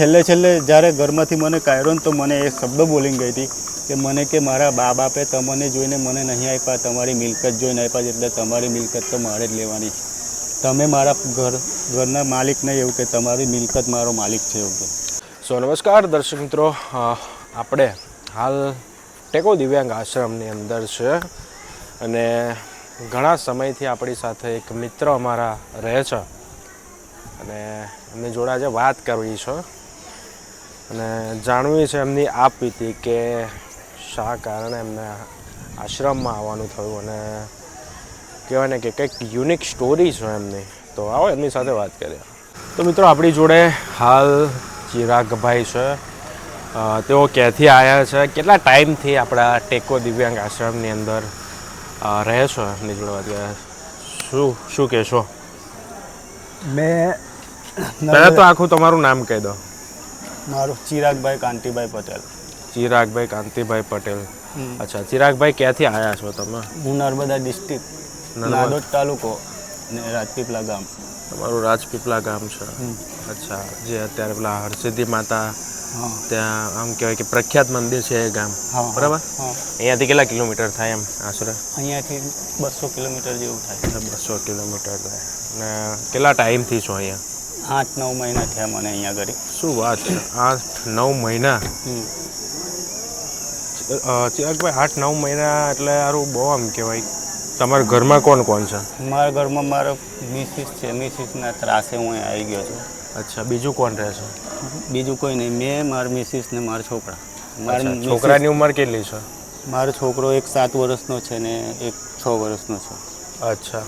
છેલ્લે છેલ્લે જ્યારે ઘરમાંથી મને કાયરો તો મને એ શબ્દ બોલી ગઈ હતી કે મને કે મારા બા બાપે તમને જોઈને મને નહીં આપ્યા, તમારી મિલકત જોઈને આપ્યા એટલે તમારી મિલકત તો મારે જ લેવાની તમે મારા ઘર, ઘરના માલિકને એવું કે તમારી મિલકત મારો માલિક છે એવું કે. સો નમસ્કાર દર્શક મિત્રો આપણે હાલ ટેકો દિવ્યાંગ આશ્રમની અંદર છે અને ઘણા સમયથી આપણી સાથે એક મિત્ર અમારા રહે છે અને એમની જોડે આજે વાત કરવી છે. અને જાણવી છે એમની આપવીતી કે શા કારણે એમને આશ્રમમાં આવવાનું થયું અને કહેવાય ને કે કંઈક યુનિક સ્ટોરી છે એમની. તો આવો એમની સાથે વાત કરીએ. તો મિત્રો આપણી જોડે હાલ ચિરાગભાઈ છે. તેઓ ક્યાંથી આવ્યા છે કેટલા ટાઈમથી આપણા ટેકો દિવ્યાંગ આશ્રમની અંદર રહે છો એમની જોડે વાત કરીએ. શું શું કહેશો? મેં પહેલાં તો આખું તમારું નામ કહી દો. મારું ચિરાગભાઈ કાંતિભાઈ પટેલ. ચિરાગભાઈ કાંતિભાઈ પટેલ. અચ્છા ચિરાગભાઈ ક્યાંથી આવ્યા છો તમે? હું નર્મદા ડિસ્ટ્રિક્ટ નાદોદ તાલુકો ને રાજપીપલા ગામ. તમારું રાજપીપળા ગામ છે. અચ્છા જે અત્યારે પેલા હરસિદ્ધિ માતા ત્યાં આમ કહેવાય કે પ્રખ્યાત મંદિર છે એ ગામ. બરાબર? અહીંયાથી કેટલા કિલોમીટર થાય એમ આશરે? અહીંયાથી બસો કિલોમીટર જેવું થાય. બસો કિલોમીટર થાય. અને કેટલા ટાઈમથી છો અહીંયા? આઠ નવ મહિના થયા મને અહીંયા ઘરે શું વાત છે? આઠ નવ મહિના ચિરાગભાઈ આઠ નવ મહિના એટલે સારું બહુ આમ કહેવાય. તમારા ઘરમાં કોણ કોણ છે? મારા ઘરમાં મારો મિસિસ છે. મિસિસના ત્રાસે હું અહીં આવી ગયો છું. અચ્છા બીજું કોણ રહે છે? બીજું કોઈ નહીં. મેં મારા મિસિસ ને મારા છોકરા. મારા છોકરાની ઉંમર કેટલી છે? મારો છોકરો એક સાત વર્ષનો છે ને એક છ વર્ષનો છે. અચ્છા.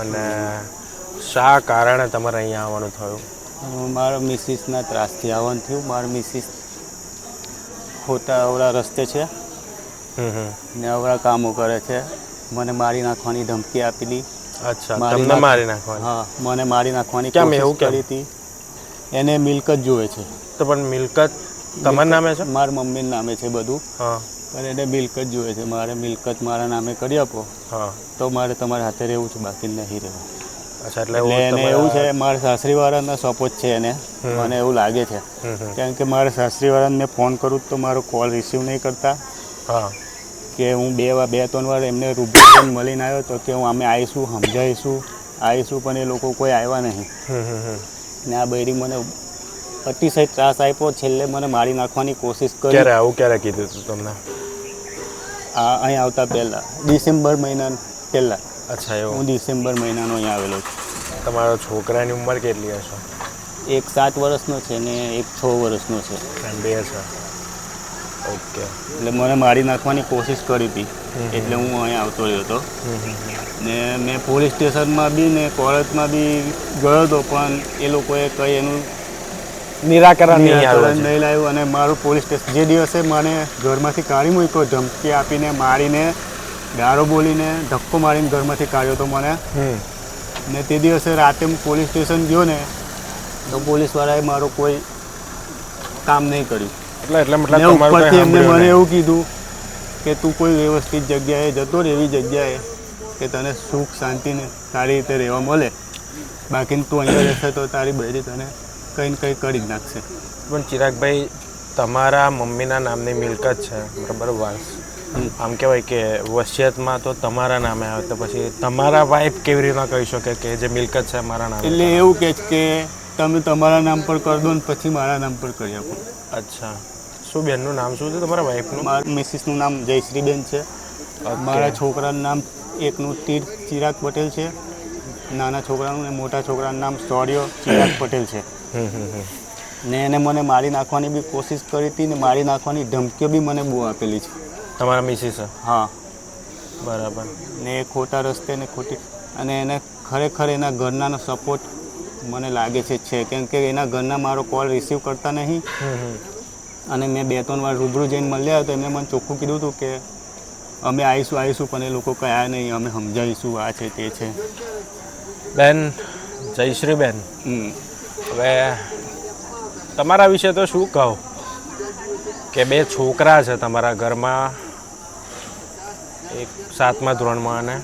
અને શા કારણે તમારે અહીંયા આવવાનું થયું? મારા મિસિસના ત્રાસથી આવવાનું થયું. મારા મિસિસ ખોટા અવળા રસ્તે છે ને અવળા કામો કરે છે. મને મારી નાખવાની ધમકી આપેલી. અચ્છા તમને મારી નાખવાની? હા મને મારી નાખવાની કેમ એવું કરી હતી. એને મિલકત જોવે છે. તો પણ મિલકત તમારા નામે છે? મારા મમ્મીના નામે છે બધું. હા. પણ એને મિલકત જોવે છે. મારે મિલકત મારા નામે કરી આપો. હા. તો મારે તમારા હાથે રહેવું છે બાકી નહીં રહેવું. અચ્છા એટલે એને એવું છે મારા સાસરીવાળાના સપોર્ટ છે એને. મને એવું લાગે છે. કારણ કે મારા સાસરીવાળાને મેં ફોન કરું તો મારો કોલ રિસીવ નહીં કરતા. હા. કે હું બે વાર બે ત્રણ વાર એમને રૂબરૂ પણ મળીને આવ્યો તો કે હું અમે આવીશું સમજાવીશું. આવીશું પણ એ લોકો કોઈ આવ્યા નહીં. ને આ બૈરી મને અતિશય ત્રાસ આપ્યો. છેલ્લે મને મારી નાખવાની કોશિશ કરી. ક્યારે આવું ક્યારે કીધું હતું તમને? આ અહીં આવતા પહેલાં ડિસેમ્બર મહિના પહેલાં. અચ્છા એવું. હું ડિસેમ્બર મહિનાનો અહીંયા આવેલો છું. તમારા છોકરાની ઉંમર કેટલી હશે? એક સાત વર્ષનો છે ને એક છ વર્ષનો છે. બે છે ઓકે. એટલે મને મારી નાખવાની કોશિશ કરી હતી. એટલે હું અહીંયા આવતો રહ્યો હતો. ને મેં પોલીસ સ્ટેશનમાં બી ને કોલેજમાં બી ગયો હતો પણ એ લોકોએ કંઈ એનું નિરાકરણ નહીં લાવ્યું અને મારું પોલીસ સ્ટેશન જે દિવસે મને ઘરમાંથી કાઢી મૂક્યો ધમકી આપીને મારીને ગાળો બોલીને ધક્કો મારીને ઘરમાંથી કાઢ્યો તો મને. ને તે દિવસે રાતે હું પોલીસ સ્ટેશન ગયો ને તો પોલીસવાળાએ મારો કોઈ કામ નહીં કર્યું. એટલે એટલે મતલબ ઉપરથી એમને મને એવું કીધું કે તું કોઈ વ્યવસ્થિત જગ્યાએ જતો રહે એવી જગ્યાએ કે તને સુખ શાંતિને સારી રીતે રહેવા મળે. બાકી તું અહીંયા રહેશે તો તારી બૈરી તને કંઈ ને કંઈ કરી જ નાખશે. પણ ચિરાગભાઈ તમારા મમ્મીના નામની મિલકત છે બરાબર વાસ હમ. આમ કહેવાય કે વસિયતમાં તો તમારા નામે આવે તો પછી તમારા વાઈફ કેવી રીતના કહી શકે કે જે મિલકત છે મારા નામે? એટલે એવું કે છે કે તમે તમારા નામ પર કરી દો ને પછી મારા નામ પર કરી આપો. અચ્છા. શું બેનનું નામ શું છે તમારા વાઈફનું મારા મિસિસનું નામ જયશ્રીબેન છે. મારા છોકરાનું નામ એકનું તીર ચિરાગ પટેલ છે. નાના છોકરાનું ને મોટા છોકરાનું નામ સૌર્ય ચિરાગ પટેલ છે. ને એને મને મારી નાખવાની બી કોશિશ કરી હતી ને મારી નાખવાની ધમકીઓ બી મને બહુ આપેલી છે. તમારા મિસિસ હા. બરાબર. ને એ ખોટા રસ્તે ને ખોટી અને એને ખરેખર એના ઘરનાનો સપોર્ટ મને લાગે છે છે. કેમ કે એના ઘરના મારો કોલ રિસીવ કરતા નહીં. અને મેં બે ત્રણ વાર રૂબરૂ જઈને મળ્યા તો એમને મને ચોખ્ખું કીધું હતું કે અમે આવીશું આવીશું પણ એ લોકો કયા નહીં અમે સમજાવીશું આ છે તે છે. બેન જયશ્રી બેન. હમ. હવે તમારા વિશે તો શું કહો? કે બે છોકરા છે તમારા ઘરમાં. એક સાતમા ધોરણમાં અને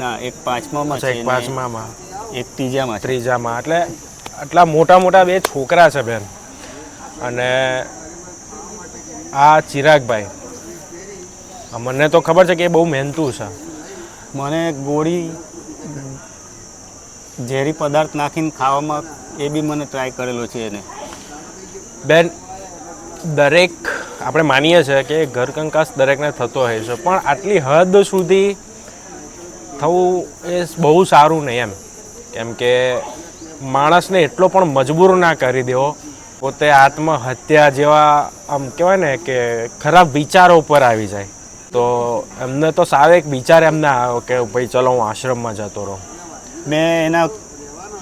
ના એક પાંચમામાં છે એક પાંચમામાં. એક ત્રીજામાં ત્રીજામાં. એટલે આટલા મોટા મોટા બે છોકરા છે બેન. અને આ ચિરાગભાઈ. મને તો ખબર છે કે એ બહુ મહેનતું છે. મને ગોળી ઝેરી પદાર્થ નાખીને ખાવામાં એ બી મને ટ્રાય કરેલો છે એને. બેન દરેક આપણે માનીએ છીએ કે ઘર કંકાસ દરેકને થતો હોય છે, પણ આટલી હદ સુધી થવું એ બહુ સારું નહીં એમ. કેમ કે માણસને એટલો પણ મજબૂર ના કરી દેવો. પોતે આત્મહત્યા જેવા આમ કહેવાય ને કે ખરાબ વિચારો ઉપર આવી જાય. તો એમને તો સારો એક વિચાર એમને આવ્યો કે ભાઈ ચલો હું આશ્રમમાં જતો રહું. મેં એના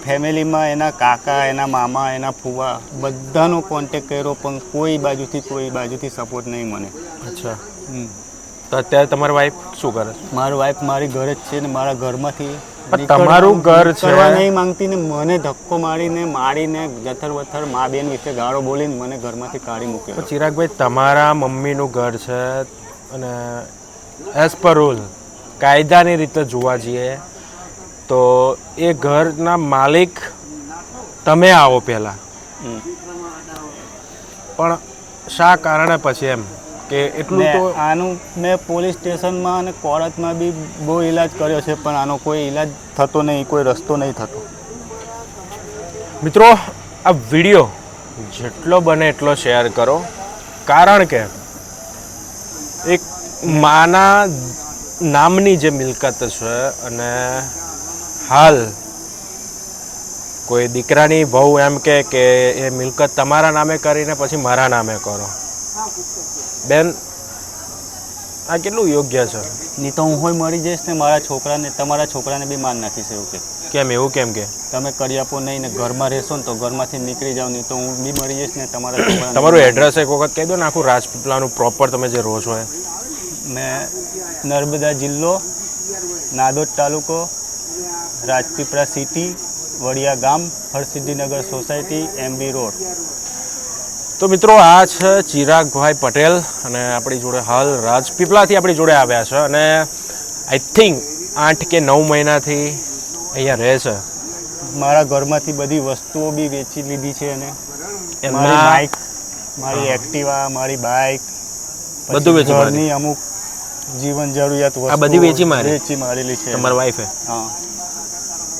ફેમિલીમાં એના કાકા એના મામા એના ફુવા બધાનો કોન્ટેક કર્યો પણ કોઈ બાજુથી કોઈ બાજુથી સપોર્ટ નહીં મને અચ્છા. તો અત્યારે તમારી વાઈફ શું કરે છે મારી વાઈફ મારી ઘરે જ છે ને મારા ઘરમાંથી તમારું ઘર છે. નહીં માંગતી ને મને ધક્કો મારીને મારીને જથર વથર મા બેન વિશે ગાળો બોલીને મને ઘરમાંથી કાઢી મૂક્યો ચિરાગભાઈ તમારા મમ્મીનું ઘર છે અને એઝ પર રૂલ કાયદાની રીતે જોવા જઈએ તો એ ઘરના માલિક તમે આવો પહેલાં. પણ શા કારણે પછી એમ? કે એટલું તો આનું મેં પોલીસ સ્ટેશનમાં અને કોર્ટમાં બી બહુ ઈલાજ કર્યો છે પણ આનો કોઈ ઈલાજ થતો નહીં કોઈ રસ્તો નહીં થતો. મિત્રો આ વીડિયો જેટલો બને એટલો શેર કરો. કારણ કે એક માના નામની જે મિલકત છે અને હાલ કોઈ દીકરાની બહુ એમ કે કે એ મિલકત તમારા નામે કરીને પછી મારા નામે કરો. બેન આ કેટલું યોગ્ય છે? નહીં તો હું હોય મરી જઈશ ને મારા છોકરાને તમારા છોકરાને બી માન નાખીશ એવું કે. કેમ એવું કેમ કે? તમે કરી આપો નહીં ને ઘરમાં રહેશો ને તો ઘરમાંથી નીકળી જાવ નહીં તો હું બી મરી જઈશ ને તમારા તમારું એડ્રેસ એક વખત કહી દો ને આખું રાજપીપળાનું પ્રોપર તમે જે રહો છો એ. મેં નર્મદા જિલ્લો નાદોદ તાલુકો રાજપીપળા સિટી વડિયા ગામ હરસિદ્ધિનગર સોસાયટી એમબી રોડ. તો મિત્રો આ છે ચિરાગભાઈ પટેલ અને આપણી જોડે હાલ રાજપીપળાથી આપણી જોડે આવ્યા છે અને આઈ થિંક આઠ કે નવ મહિનાથી અહીંયા રહે છે. મારા ઘરમાંથી બધી વસ્તુઓ બી વેચી લીધી છે અને મારી એમના બાઇક મારી એક્ટિવા મારી બાઇક બધું વેચી. ઘરની અમુક જીવન જરૂરિયાત આ બધી વેચી મારી? વેચી મારેલી છે તમારા વાઈફે હા.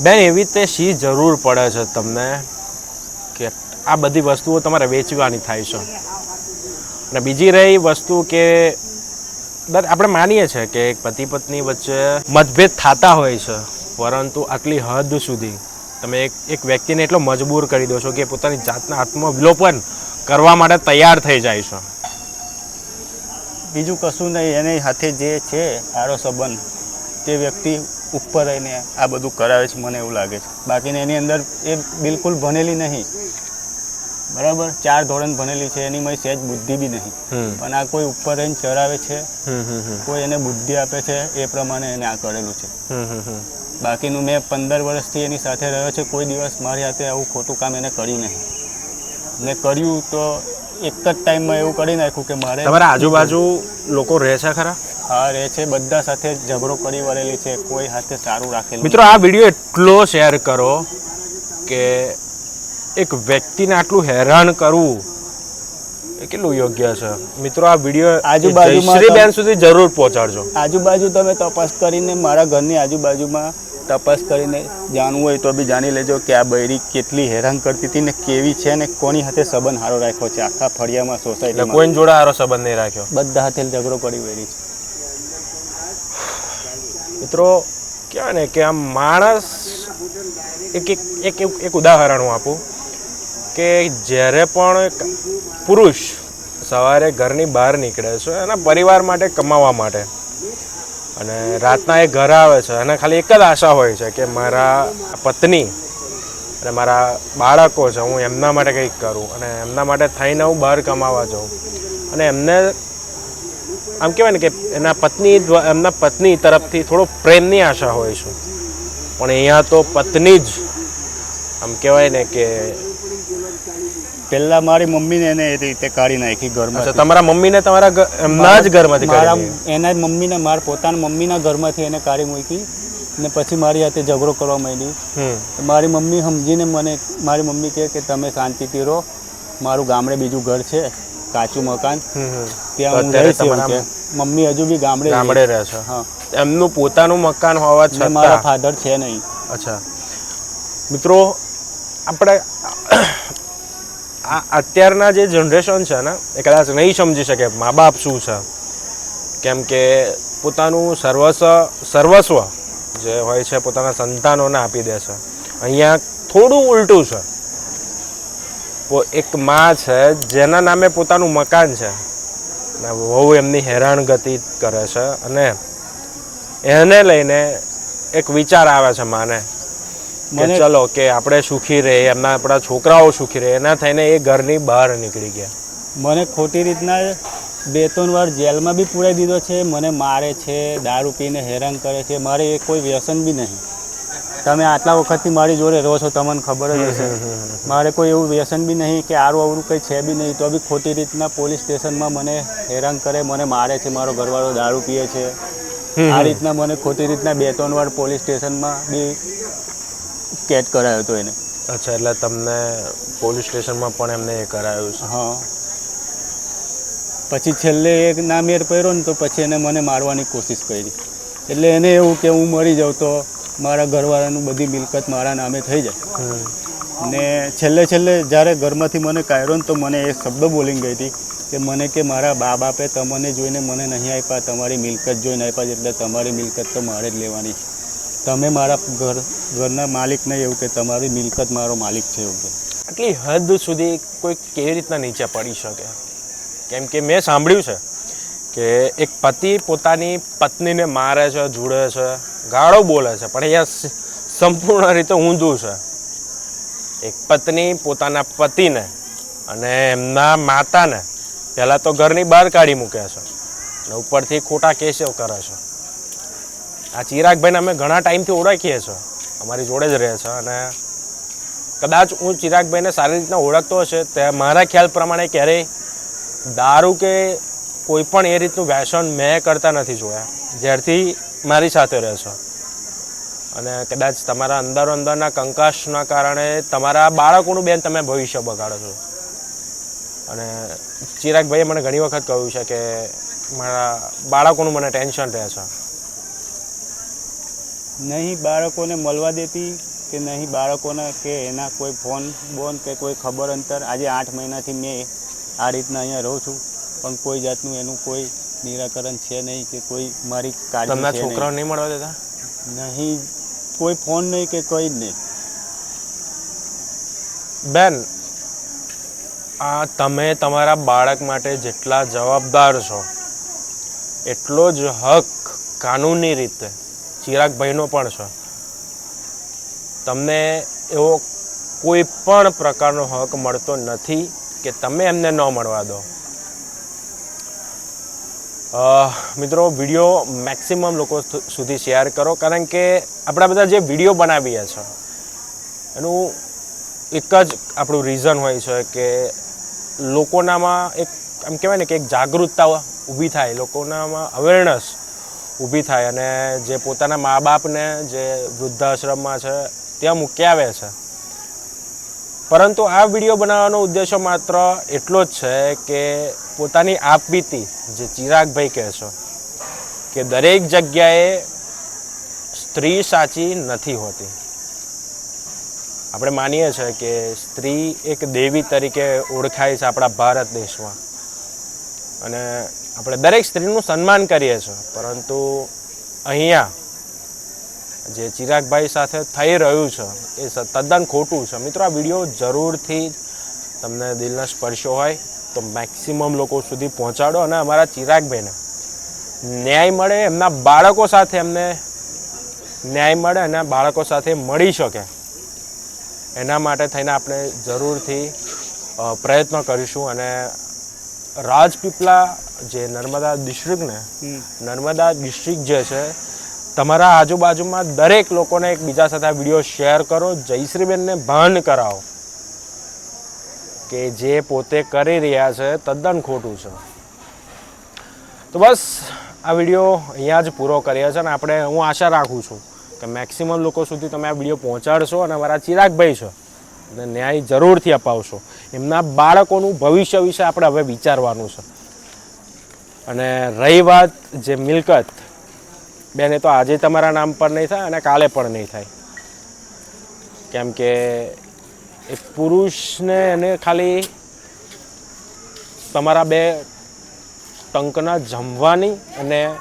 બેન, એવી રીતે શી જરૂર પડે છે તમને કે આ બધી વસ્તુઓ તમારે વેચવાની થાય છે? અને બીજી રહી વસ્તુ કે આપણે માનીએ છીએ કે એક પતિ પત્ની વચ્ચે મતભેદ થતા હોય છે, પરંતુ આટલી હદ સુધી તમે એક એક વ્યક્તિને એટલો મજબૂર કરી દો છો કે પોતાની જાતના આત્મવિલોપન કરવા માટે તૈયાર થઈ જાય છે. બીજું કશું નહીં, એની સાથે જે છે સારો સંબંધ, તે વ્યક્તિ ઉપર રહીને આ બધું કરાવે છે મને એવું લાગે છે. બાકીને એની અંદર એ બિલકુલ ભણેલી નહીં. બરાબર? ચાર ધોરણ ભણેલી છે એની મય સહેજ બુદ્ધિ બી નહીં. પણ આ કોઈ ઉપર રહીને ચરાવે છે કોઈ એને બુદ્ધિ આપે છે એ પ્રમાણે એને આ કરેલું છે. બાકીનું મેં પંદર વર્ષથી એની સાથે રહ્યો છે કોઈ દિવસ મારી હાથે આવું ખોટું કામ એને કર્યું નહીં. મેં કર્યું તો એક જ ટાઈમમાં એવું કરી નાખ્યું કે મારે તમારા આજુબાજુ લોકો રહે છે ખરા? હા રહે છે. બધા સાથે ઝઘડો કરી વળેલી છે. કોઈ હાથે સારું રાખેલું મિત્રો આ વીડિયો એટલો શેર કરો કે એક વ્યક્તિને આટલું હેરાન કરવું એ કેટલું યોગ્ય છે. મિત્રો આ વીડિયો આજુબાજુ બેન સુધી જરૂર પહોંચાડજો. આજુબાજુ તમે તપાસ કરીને મારા ઘરની આજુબાજુમાં તપાસ કરીને જાણવું હોય તો બી જાણી લેજો કે આ બૈરી કેટલી હેરાન કરતી હતી ને કેવી છે ને કોની હાથે સંબંધ સારો રાખ્યો છે. આખા ફળિયામાં સોસાયટી કોઈ જોડે સારો સંબંધ નહીં રાખ્યો. બધા હાથે ઝઘડો કરી વળી છે. મિત્રો, કહેવાય ને કે આમ માણસ એક એક એક એક- ઉદાહરણ હું આપું કે જ્યારે પણ પુરુષ સવારે ઘરની બહાર નીકળે છે એના પરિવાર માટે કમાવા માટે અને રાતના એ ઘર આવે છે અને ખાલી એક જ આશા હોય છે કે મારા પત્ની અને મારા બાળકો છે, હું એમના માટે કંઈક કરું અને એમના માટે થઈને હું બહાર કમાવા જાઉં. અને એમને આમ કહેવાય ને કે એના પત્ની એમના પત્ની તરફથી થોડો પ્રેમની આશા હોય છે. પણ અહીંયા તો પત્ની જ આમ કહેવાય ને કે પહેલા મારી મમ્મીને એને એ રીતે કાઢી નાખી ઘરમાં તમારા મમ્મીને તમારા એમના જ ઘરમાંથી મારા એના જ મમ્મીને મારા પોતાના મમ્મીના ઘરમાંથી એને કાઢી મૂકી ને પછી મારી હાથે ઝઘડો કરવા માંડી. મારી મમ્મી સમજીને મને મારી મમ્મી કહે કે તમે શાંતિથી રહો. મારું ગામડે બીજું ઘર છે. કાચું મકાન. ત્યાં હું અત્યારે કે મમ્મી હજુ બી ગામડે રહે. ગામડે રહે છે. હા. એમનું પોતાનું મકાન હોવા છતાં મારા ફાધર છે નહીં. અચ્છા. મિત્રો આપણે આ અત્યારના જે જનરેશન છે ને એ કદાચ નહીં સમજી શકે મા બાપ શું છે? કેમ કે પોતાનું સર્વસ્વ સર્વસ્વ જે હોય છે પોતાના સંતાનોને આપી દે છે. અહીંયા થોડું ઉલટું છે. એક માં છે જેના નામે પોતાનું મકાન છે. ને વહુ એમની હેરાનગતિ કરે છે અને એને લઈને એક વિચાર આવે છે માને કે ચલો કે આપણે સુખી રહે એમના આપણા છોકરાઓ સુખી રહે એના થઈને એ ઘરની બહાર નીકળી ગયા. મને ખોટી રીતના બે ત્રણ વાર જેલમાં બી પૂરાઈ દીધો છે મને મારે છે દારૂ પીને હેરાન કરે છે મારે એ કોઈ વ્યસન બી નહીં. તમે આટલા વખતથી મારી જોડે રહો છો તમને ખબર જ હશે. મારે કોઈ એવું વ્યસન બી નહીં કે આરું અવરું કંઈ છે બી નહીં તો બી ખોટી રીતના પોલીસ સ્ટેશનમાં મને હેરાન કરે મને મારે છે મારો ઘરવાળો દારૂ પીએ છે. આ રીતના મને ખોટી રીતના બે ત્રણ વાર પોલીસ સ્ટેશનમાં બી કેદ કરાયો હતો એને. અચ્છા એટલે તમને પોલીસ સ્ટેશનમાં પણ એમને એ કરાયું છે. હા. પછી છેલ્લે એક ના મેર પડ્યો ને તો પછી એને મને મારવાની કોશિશ કરી. એટલે એને એવું કે હું મરી જાઉં તો મારા ઘરવાળાનું બધી મિલકત મારા નામે થઈ જાય. ને છેલ્લે છેલ્લે જ્યારે ઘરમાંથી મને કાઢ્યો ને તો મને એ શબ્દ બોલી ગઈ હતી કે મને કે મારા બા બાપે તમને જોઈને મને નહીં આપ્યા તમારી મિલકત જોઈને આપ્યા એટલે તમારી મિલકત તો મારે જ લેવાની છે. તમે મારા ઘર ઘરના માલિક નહીં એવું કે તમારી મિલકત મારો માલિક છે એવું કે. આટલી હદ સુધી કોઈ કેવી રીતના નીચે પડી શકે? કેમ કે મેં સાંભળ્યું છે કે એક પતિ પોતાની પત્નીને મારે છે, જુડે છે, ગાળો બોલે છે, પણ અહીંયા સંપૂર્ણ રીતે ઊંધું છે. એક પત્ની પોતાના પતિને અને એમના માતાને પહેલાં તો ઘરની બહાર કાઢી મૂકે છે અને ઉપરથી ખોટા કેસો કરે છે. આ ચિરાગભાઈને અમે ઘણા ટાઈમથી ઓળખીએ છીએ અમારી જોડે જ રહે છે અને કદાચ હું ચિરાગભાઈને સારી રીતના ઓળખતો હશે, તે મારા ખ્યાલ પ્રમાણે ક્યારેય દારૂ કે કોઈ પણ એ રીતનું વ્યસન મેં કરતા નથી જોયા. જ્યારથી મારી સાથે રહે છે અને કદાચ તમારા અંદરો અંદરના કંકાશના કારણે તમારા બાળકોનું બેન તમે ભવિષ્ય બગાડો છો. અને ચિરાગભાઈએ મને ઘણી વખત કહ્યું છે કે મારા બાળકોનું મને ટેન્શન રહે છે. નહીં બાળકોને મળવા દેતી કે નહીં બાળકોને કે એના કોઈ ફોન બોન કે કોઈ ખબર અંતર? આજે આઠ મહિનાથી મેં આ રીતના અહીંયા રહું છું. પણ કોઈ જાતનું એનું કોઈ નિરાકરણ છે નહીં કે કોઈ મારી કાળજી તમને છોકરાઓ નહીં મળવા દેતા? નહીં. કોઈ ફોન નહીં કે કંઈ જ નહીં. બેન આ તમે તમારા બાળક માટે જેટલા જવાબદાર છો એટલો જ હક કાનૂની રીતે ચિરાગભાઈનો પણ છે. તમને એવો કોઈ પણ પ્રકારનો હક મળતો નથી કે તમે એમને ન મળવા દો. મિત્રો વીડિયો મેક્સિમમ લોકો સુધી શેર કરો, કારણ કે આપણા બધા જે વીડિયો બનાવીએ છીએ એનું એક જ આપણું રીઝન હોય છે કે લોકોનામાં એક આમ કહેવાય ને કે એક જાગૃતતા ઊભી થાય, લોકોનામાં અવેરનેસ ઊભી થાય અને જે પોતાના મા બાપને જે વૃદ્ધાશ્રમમાં છે, ત્યાં મૂકી આવે છે. પરંતુ આ વીડિયો બનાવવાનો ઉદ્દેશ્ય માત્ર એટલો જ છે કે પોતાની આપવીતી, જે ચિરાગભાઈ કહે છે, કે દરેક જગ્યાએ સ્ત્રી સાચી નથી હોતી. આપણે માનીએ છીએ કે સ્ત્રી એક દેવી તરીકે ઓળખાય છે આપણા ભારત દેશમાં. અને આપણે દરેક સ્ત્રીનું સન્માન કરીએ છીએ, પરંતુ અહીંયા જે ચિરાગભાઈ સાથે થઈ રહ્યું છે એ તદ્દન ખોટું છે. મિત્રો આ વીડિયો જરૂરથી તમને દિલને સ્પર્શ્યો હોય તો મેક્સિમમ લોકો સુધી પહોંચાડો અને અમારા ચિરાગભાઈને ન્યાય મળે એમના બાળકો સાથે એમને ન્યાય મળે અને બાળકો સાથે મળી શકે. એના માટે થઈને આપણે જરૂરથી પ્રયત્ન કરીશું અને રાજપીપળા જે નર્મદા ડિસ્ટ્રિક્ટને નર્મદા ડિસ્ટ્રિક્ટ જે છે તમારા આજુબાજુમાં દરેક લોકોને એકબીજા સાથે આ વીડિયો શેર કરો. જયશ્રીબેનને ભાન કરાવો કે જે પોતે કરી રહ્યા છે તદ્દન ખોટું છે. તો બસ, આ વીડિયો અહીંયા જ પૂરો કરીએ છે અને આપણે હું આશા રાખું છું કે મેક્સિમમ લોકો સુધી તમે આ વીડિયો પહોંચાડશો અને અમારા ચિરાગભાઈ છે. અને ન્યાય જરૂરથી અપાવશો. એમના બાળકોનું ભવિષ્ય વિશે આપણે હવે વિચારવાનું છે. અને રહી વાત જે મિલકત બેન તો આજે તમારા નામ પર નહીં થાય અને કાલે પણ નહીં થાય. કેમ કે એક પુરુષને એને ખાલી તમારા બે ટંકના જમવાની અને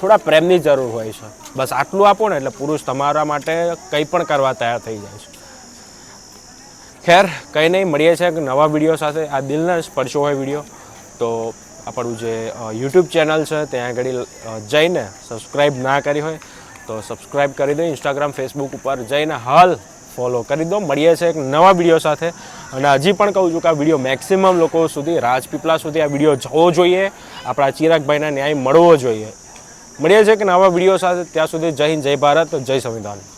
થોડા પ્રેમની જરૂર હોય છે. બસ આટલું આપો ને એટલે પુરુષ તમારા માટે કંઈ પણ કરવા તૈયાર થઈ જાય છે. ખેર, કંઈ નહીં, મળીએ છીએ નવા વીડિયો સાથે. આ દિલને સ્પર્શો હોય વીડિયો. તો આપણું જે યુટ્યુબ ચેનલ છે, ત્યાં આગળ જઈને સબસ્ક્રાઈબ ના કરી હોય, તો સબસ્ક્રાઈબ કરી દો. ઇન્સ્ટાગ્રામ ફેસબુક ઉપર જઈને હાલ ફોલો કરી દો. મળીએ છીએ એક નવા વીડિયો સાથે. અને હજી પણ કહું છું કે આ વીડિયો મેક્સિમમ લોકો સુધી, રાજપીપળા સુધી આ વીડિયો જવો જોઈએ. આપણા ચિરાગભાઈના ન્યાય મળવો જોઈએ. મળીએ છે કે નવા વીડિયો સાથે. ત્યાં સુધી જય હિન્દ, જય ભારત, જય સંવિધાન.